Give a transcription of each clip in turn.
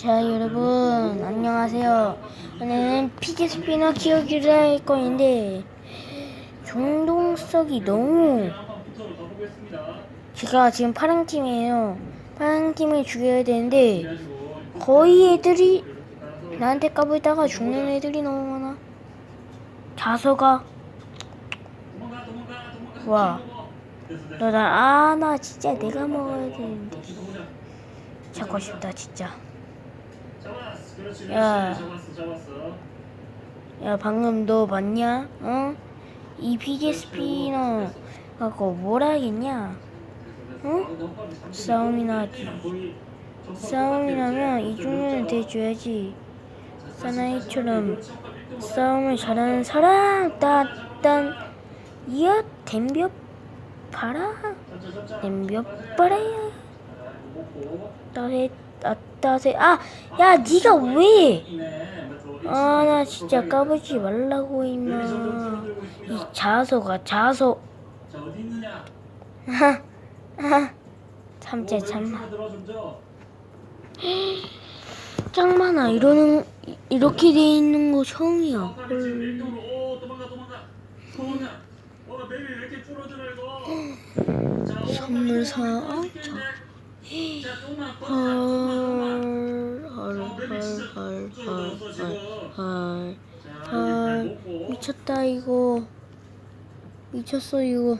자 여러분 안녕하세요. 오늘은 피지 스피너 키우기를 할 건데 중동석이 너무 제가 지금 파란 팀이에요. 파란 팀을 죽여야 되는데 거의 애들이 나한테 까불다가 죽는 애들이 너무 많아. 자서가. 와 너나 아나 진짜 내가 먹어야 되는데. 잡고 싶다 진짜 야. 야 방금 너 봤냐? 어? 이 피지 스피너. 갖고 뭘 하겠냐? 어? 싸움이나 하지 싸움이 나면 이중년을 대줘야지. 사나이처럼 싸움을 잘하는 사람. 따단 이어 댐벼 봐라. 댐벼 봐라야 따세 아 따세 아야 니가 왜? 아 나 진짜 까불지 말라고 임마. 이 자서가 자서 자 어디 있느냐? 하하 아, 참자 참마 짱 많아 이러는 이- 이렇게 돼 있는 거 처음이야. 선물 사- 어. 자 조금만 어, 조금만 조금만 맵이 진짜 헐헐헐헐헐헐 줄어들었어 지금 자 헐. 이제 발 놓고 미쳤다 이거 미쳤어 이거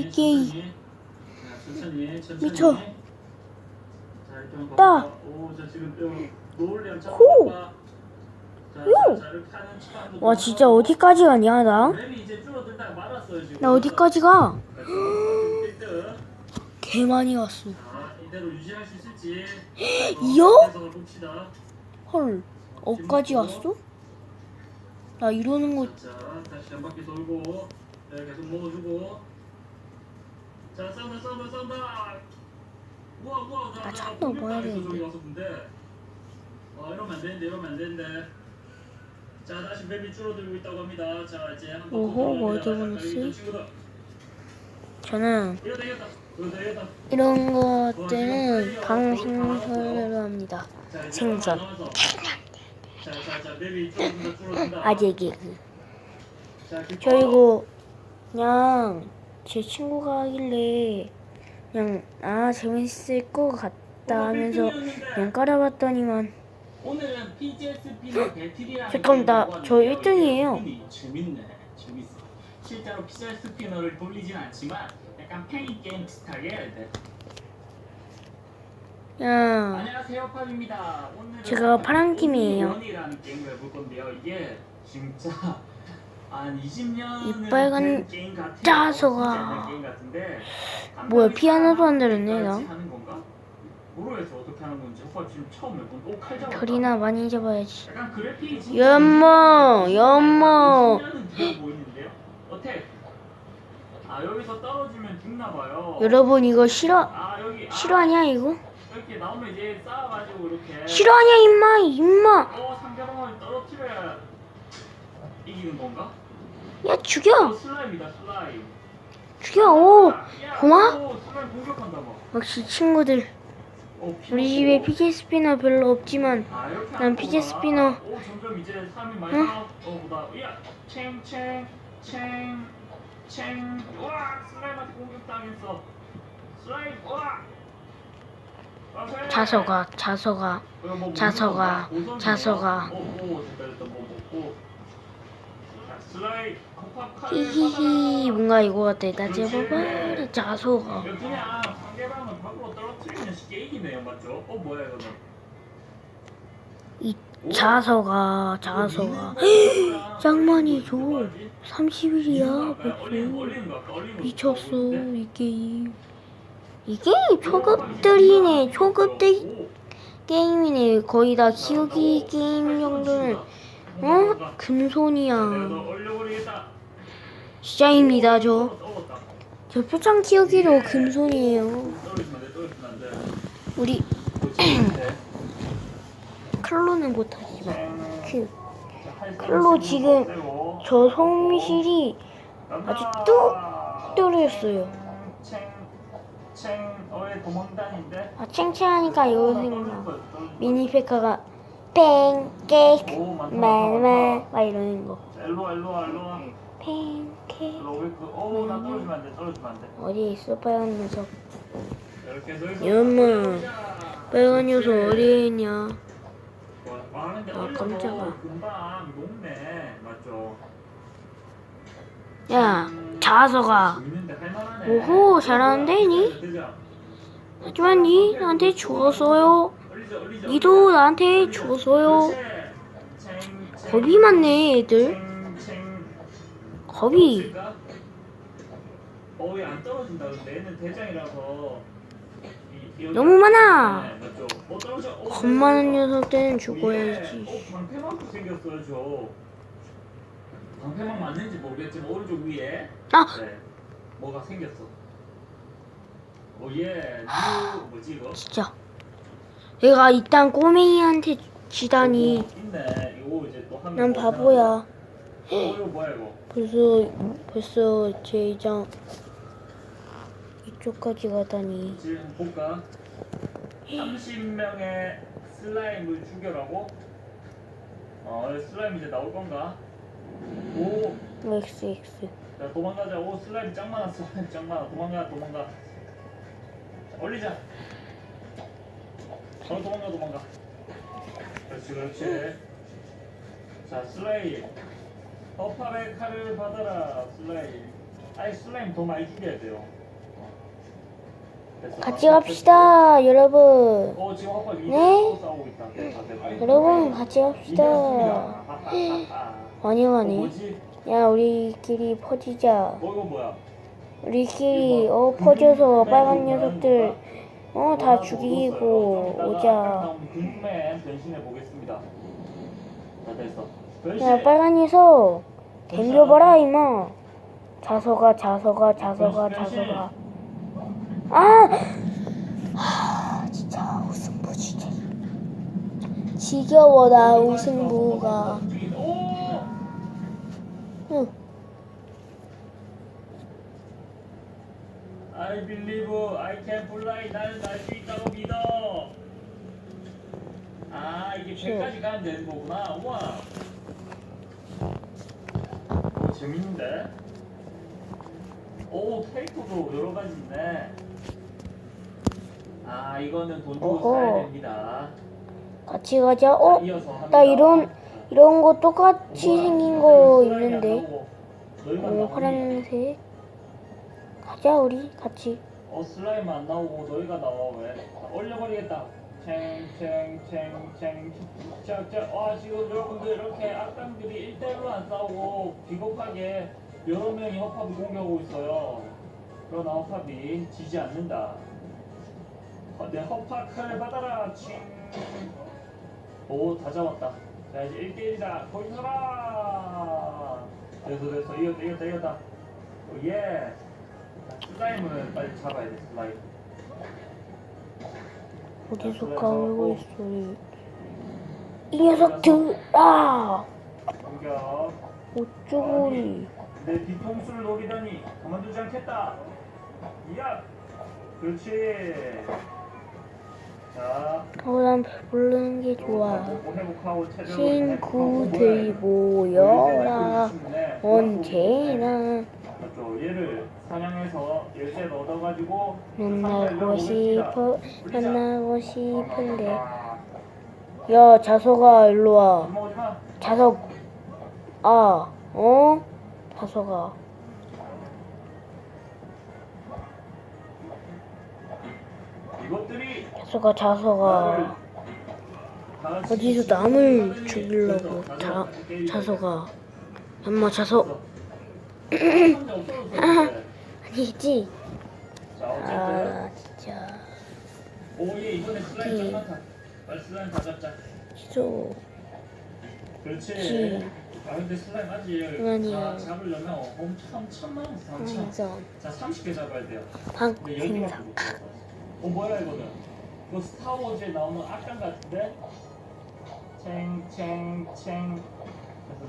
이게- 미쳐. 따. 호. 척하면서 와 진짜 어디까지 가냐 나? 나 어디까지 가? 개 많이 갔어. 자, 이대로 유지할 수 있을지. 이요? 어, 계속 봅시다. 헐 어까지 왔어? 나 이러는 거 자 다시 한 바퀴 돌고 네, 계속 먹어주고. 자 싸운다 싸운다 싸운다. 우와 우와 나, 아, 참도 뭐야 저기 되는데. 어 이러면 안 되는데 이러면 안 되는데. 자 다시 맵이 줄어들고 있다고 합니다. 자 이제 한번 오호, 뭐 어디보냈지? 저는 이러다 이러다 이런 것들은 방생설로 합니다 생선. 아재 개그 저 이거 그냥 제 친구가 하길래 그냥 아 재밌을 것 같다 하면서 그냥 깔아봤더니만 오늘은 PGSP는 배틀이라는 잠깐만, 나- 게임을 저 하는데요. 1등이에요. 게임이 재밌네 재밌어 실제로 피자 스피너를 돌리진 않지만 약간 팽이 게임 비슷하게 네. 그냥 안녕하세요 팝입니다 오늘은 제가 파란 팀이에요. 원이라는 게임을 해볼 건데요 이게 진짜 한 20년 이 빨간 게임 같아요 짜소가. 진짜 옛날 게임 같은데 한 뭐야, 피아노도 안 들었네, 나. 하는 건가? 모르겠어 어떻게 하는 건지 오빠 지금 처음 해본 오칼 잡았다 별이나 많이 잡아야지 약간 그래픽이 진짜 연모 연모 20년은 되어 보이는데요? 어때? 아 여기서 떨어지면 죽나 봐요. 여러분 이거 싫어 아 여기 아, 싫어하냐 이거? 이렇게 나오면 이제 쌓아가지고 이렇게. 싫어하냐 임마 임마 어 상대방을 떨어뜨려야 이기는 건가? 야 어 죽여 슬라임이다 슬라임. 죽여 오 야, 고마? 오 슬라임 공격한다 봐. 역시 친구들 어, 피 우리. 집에 피지 스피너 별로 없지만 아, 이렇게 난 거구나. 스피너. 오 점점 이제 사람이 많이 응? 나와. 어. 야 챙챙 챙. 챙. 와 슬라임한테 공격당했어. 슬라임 와. 오케이. 자서가 자서가 뭐 자서가? 자서가. 오, 오, 됐다, 됐다, 뭐 먹고. 자, 슬라임, 컵밥 칼을 히히히 받아라. 뭔가 이거 같아 나 제발 자서가 이거 그냥 상대방을 밖으로 떨어뜨리면 쉽게 이기네요, 맞죠? 어, 뭐야, 이거는? 이 자서가 자서가 짱 많이 줘 30일이야 벌써 미쳤어 이 게임 이 게임 초급들이네 초급들 게임이네 거의 다 키우기 게임 정도는 어? 금손이야. 진짜입니다 저. 저 표창 키우기도 금손이에요. 우리 클로는 못하지만 그 클로 지금. 저 성실이 아주 뚝 떨어졌어요? 아 칭칭하니까 이거 생각나. 미니페카가 팬케이크 많다. 막 이러는 거. 팬케이크. 어디 있어 빨간 녀석. 올려보자. 빨간 녀석. 어디 있냐 와, 아, 깜짝아. 야 음, 자서가 재밌는데 할만하네. 오호, 잘하는데, 니? 하지만 니 나한테 죽었어요 니도. 나한테. 죽었어요 겁이 많네 애들. 겁이 떨어질까? 어, 얘안 떨어진다. 근데 얘는 대장이라서. 너무 많아. 네, 맞죠? 어, 떨어져. 어, 겁 많은 떨어져. 녀석들은 예. 죽어야지 어. 방패만 맞는지 모르겠지만 오른쪽 위에 아 네. 뭐가 생겼어. 오 예. 뉴 뭐지 이거? 진짜 내가 이딴 꼬맹이한테 지다니 어, 있네. 이거 이제 또 하면 난뭐 바보야 어, 이거 뭐야 이거? 벌써 벌써 제 이장 이쪽까지 가다니 지금 볼까? 30명의 슬라임을 죽여라고? 어, 슬라임 이제 나올 건가? 오, XX 자 도망가자. 오, 슬라임 짱 많아, 슬라임 짱 많아. 도망가, 도망가. 올리자. 어, 도망가, 도망가. 그렇지, 그렇지. 자, 슬라임. 허팝의 칼을 받아라, 슬라임. 아니, 슬라임 더 많이 죽여야 돼요. 같이 갑시다 여러분 네? 여러분 같이 갑시다 가네 뭐지? 야 우리끼리 퍼지자? 우리끼리 어 퍼져서 빨간 녀석들 어 다 죽이고 오자. 야 빨간 녀석 덤벼봐라 이마 자서가 자서가 자서가 자서가 아 하, 진짜 웃음부지게 지겨워 나 오! 응. I believe I can fly. 나는 날수 있다고 믿어. 아 이게. 100까지 가면 되는 거구나. 우와. 오 재밌는데. 오 캐릭터도 여러 가지 있네. 아 이거는 돈 주고 어허. 사야 됩니다. 같이 가자 어 이어서 합니다. 나 이런 이런 거 똑같이? 생긴 거 있는데 어? 파란색 가자 우리 같이 어 슬라임 안 나오고 너희가 나와 왜? 아, 올려버리겠다. 챙챙챙챙 자자 와 지금 여러분들 이렇게 악당들이 1대1로 안 싸우고 비겁하게 여러 명이 허팝을 공격하고 있어요. 그러나 허팝이 지지 않는다. 어, 내 허팝 칼을 받아라. 칭. 오다 잡았다. 자 이제 1대1이다. 거기 서라. 됐어 됐어 이겼다 이겼다 이겼다. 오, 예. 슬라임을 빨리 잡아야 돼 슬라임 어디서 까불고 있어 이, 이 녀석들 아 공격 어쩌고리 내 뒤통수를 노리다니 가만두지 않겠다 야 그렇지 자 어 난 배부르는 게 좋아. 친구들 모여라. 네, 언제나 만나고 싶어 만나고 싶은데. 아, 야 자석아 일로 와. 먹지마 자석 아 어? 자석아 자석아 자석아 어디서 남을 죽이려고 자, 자석아 엄마 자석 아니지? 자 어쨌든 아 진짜 취소. 그렇지. 지. 아 근데 아니야. 자, 잡으려면 엄청 천만 원 3천. 항상 자 30개 잡아야 돼요. 근데 여기밖에 못 잡아 어 뭐야 이거는 그 스타워즈에 나오는 악당 같은데 챙챙챙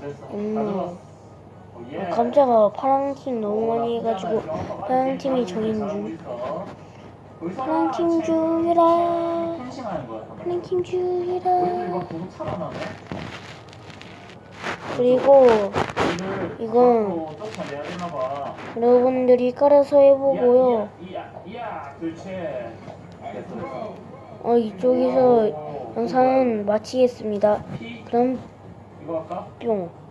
됐어 됐어 다 음. 잡았어 오, 예. 깜짝아 파란 팀 너무 어, 많이 해가지고 않아. 파란 팀이 잘하고 정인 있어, 줄 잘하고 있어. 의사가 랭킹 죽여라. 펜싱하는 거야. 잠깐만. 랭킹 우리들이 죽이라. 막 계속 살아나네. 그리고 이건. 여러분들이 깔아서 해보고요. 이야, 이야, 어, 이쪽에서 영상은 마치겠습니다. 피 그럼? 뿅.